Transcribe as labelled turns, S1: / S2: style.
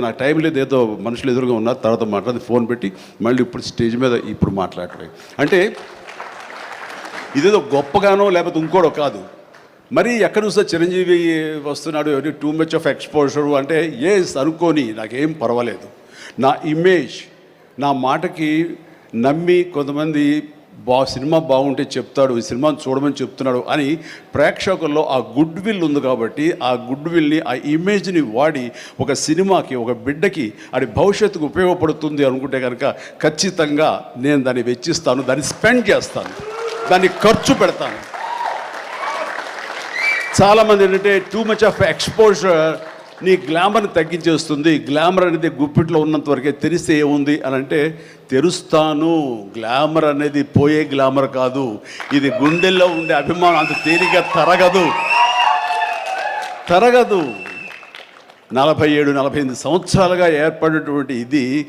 S1: నాకు టైం లేదు ఏదో మనుషులు ఎదురుగా ఉన్నారు తర్వాత మాట్లాడి ఫోన్ పెట్టి మళ్ళీ ఇప్పుడు స్టేజ్ మీద ఇప్పుడు మాట్లాడలేదు అంటే ఇదేదో గొప్పగానో లేకపోతే ఇంకోటో కాదు. మరి ఎక్కడ చూస్తే చిరంజీవి వస్తున్నాడు టూ మచ్ ఆఫ్ ఎక్స్పోజర్ అంటే ఏ అనుకోని నాకేం పర్వాలేదు. నా ఇమేజ్ నా మాటకి నమ్మి కొంతమంది బా సినిమా బాగుంటే చెప్తాడు ఈ సినిమాని చూడమని చెప్తున్నాడు అని ప్రేక్షకుల్లో ఆ గుడ్ విల్ ఉంది కాబట్టి ఆ గుడ్ విల్ని ఆ ఇమేజ్ని వాడి ఒక సినిమాకి ఒక బిడ్డకి అది భవిష్యత్తుకు ఉపయోగపడుతుంది అనుకుంటే కనుక ఖచ్చితంగా నేను దాన్ని వెచ్చిస్తాను దాన్ని స్పెండ్ చేస్తాను దాన్ని ఖర్చు పెడతాను. చాలామంది ఏంటంటే టూ మచ్ ఆఫ్ ఎక్స్పోజర్ నీ గ్లామర్ని తగ్గించేస్తుంది గ్లామర్ అనేది గుప్పిట్లో ఉన్నంత వరకే తెరిస్తే ఏముంది అని అంటే తెరుస్తాను గ్లామర్ అనేది పోయే గ్లామర్ కాదు ఇది గుండెల్లో ఉండే అభిమానం అంత తేలిక తరగదు. తరగదు. నలభై ఏడు నలభై ఎనిమిది సంవత్సరాలుగా ఏర్పడినటువంటి ఇది